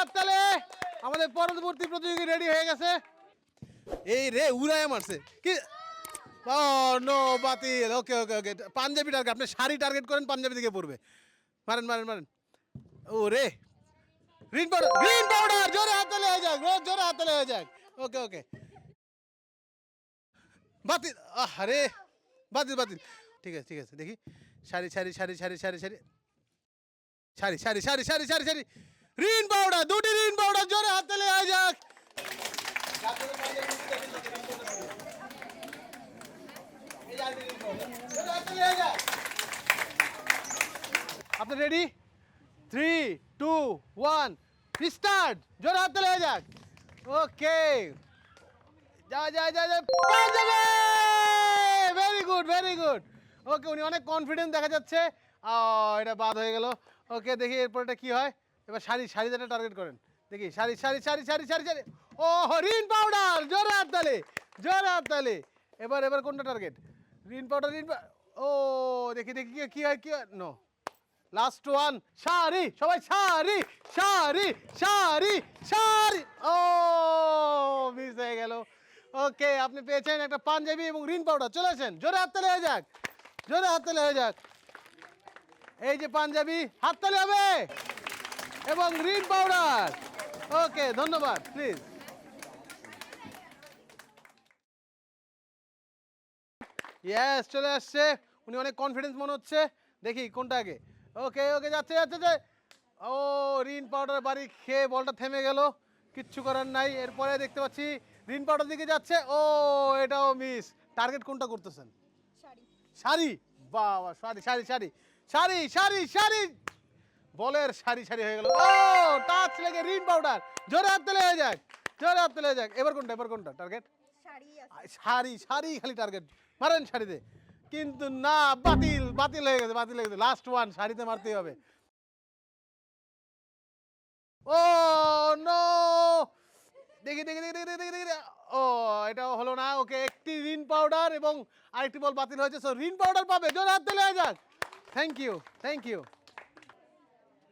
হাততালে আমাদের পরবর্তী প্রতিযোগী রেডি হয়ে গেছে। এই রে, উড়ায় মারছে। কি? ও নো বাতিল। ওকে ওকে ওকে পাঞ্জাবি টার্গেট আপনি শাড়ি টার্গেট করেন, পাঞ্জাবি দিকে পড়বে। মারেন মারেন মারেন। ও রে। গ্রিন পাউডার গ্রিন পাউডার জোরে হাততালে হয়ে যাক, রোজ জোরে হাততালে হয়ে যাক। ওকে ওকে বাতিল আরে বাতিল বাতিল। ঠিক আছে ঠিক আছে, দেখি। শাড়ি শাড়ি শাড়ি শাড়ি শাড়ি শাড়ি শাড়ি। শাড়ি শাড়ি শাড়ি শাড়ি শাড়ি। রিন পাউডার দুটি রিন পাউডার জোরে হাত হয়ে যাক। আপনি ready three two one start জোরে হাত হয়ে যাক। ওকে যা যা যা যা very good very good okay উনি অনেক কনফিডেন্স দেখা যাচ্ছে। এটা বাদ হয়ে গেল। ওকে দেখি এরপর এটা কি হয়। এবার শাড়ি শাড়ি যেটা টার্গেট করেন। দেখি শাড়ি শাড়ি শাড়ি শাড়ি শাড়ি শাড়ি ও রিন পাউডার জোরে হাত তালে, জোরে হাত তালে। এবার এবার কোনটা টার্গেট রিন পাউডার রিন ও, দেখি দেখি, কি- হয়, কি হয়? নো লাস্ট ওয়ান শাড়ি সবাই শাড়ি শাড়ি শাড়ি শাড়ি ও মিস হয়ে গেল। ওকে আপনি পেয়েছেন একটা পাঞ্জাবি এবং রিন পাউডার চলে আসেন, জোরে হাততালি হয়ে যাক, জোরে হাত হাততালি হয়ে যাক। এই যে পাঞ্জাবি হাততালি হবে। এবং রিন পাউডার। ওকে ধন্যবাদ প্লিজ। ইয়েস চলে আসছে। উনি অনেক কনফিডেন্স মনে হচ্ছে। দেখি কোনটা আগে? ওকে ওকে যাচ্ছে যাচ্ছে যাচ্ছে। ও রিন পাউডার বাড়ি খেয়ে বলটা থেমে গেল। কিচ্ছু করার নাই। এরপরে দেখতে পাচ্ছি রিন পাউডার দিকে যাচ্ছে। ও এটাও মিস টার্গেট কোনটা করতেছেন? শাড়ি। শাড়ি? বাবা শাড়ি শাড়ি শাড়ি। শাড়ি শাড়ি শাড়ি। বলের সারি সারি হয়ে গেল। ও টাচ লেগে রিন পাউডার জোরে হাত তুলে হয়ে যাক জোরে হাত তুলে হয়ে যাক। এবার কোনটা এবার কোনটা? টার্গেট সারি শাড়ি খালি টার্গেট মারেন শাড়িতে কিন্তু না বাতিল বাতিল হয়ে গেছে বাতিল হয়ে গেছে। লাস্ট ওয়ান শাড়িতে মারতেই হবে। ও নো দেখি দেখি দেখি দেখি দেখি দেখি। ও এটাও হলো না। ওকে একটি রিন পাউডার এবং আরেকটি বল বাতিল হয়েছে। সো রিন পাউডার পাবে। জোর হাত হয়ে যাক। থ্যাংক ইউ থ্যাংক ইউ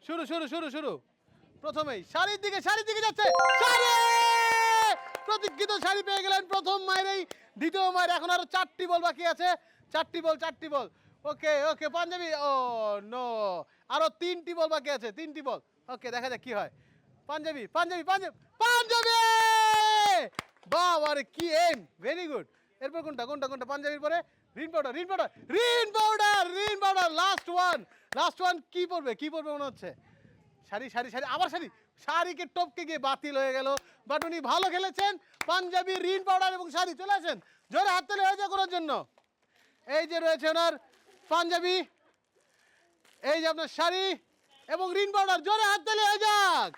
শুরু শুরু শুরু শুরু। প্রথমেই শাড়ির দিকে শাড়ির দিকে যাচ্ছে। শাড়ি! শাড়ি পেয়ে গেলেন প্রথম মায়েরই দ্বিতীয় মায়ের এখন আরও চারটি বল বাকি আছে। চারটি বল চারটি বল। ওকে ওকে, পাঞ্জাবি। ও, নো। আরও তিনটি বল বাকি আছে, তিনটি বল। ওকে, দেখা যাক কি হয়। পাঞ্জাবি পাঞ্জাবি পাঞ্জাবি পাঞ্জাবি! বাবা রে কি এম ভেরি গুড এরপর কোনটা? কোনটা কোনটা? পাঞ্জাবির পরে? Rin powder Rin powder Rin powder Rin powder last one last one কি পড়বে কি পড়বে মনে হচ্ছে? শাড়ি শাড়ি শাড়ি, আবার শাড়ি। শাড়িকে টপকে গিয়ে বাতিল হয়ে গেল। বাট উনি ভালো খেলেছেন, পাঞ্জাবি, রিন পাউডার এবং শাড়ি। চলে আসেন, জোরে হাত তালি হয়ে যায় করার জন্য। এই যে রয়েছে ওনার পাঞ্জাবি, এই যে আপনার শাড়ি এবং রিন পাউডার। জোরে হাত তালি হয়ে যাক।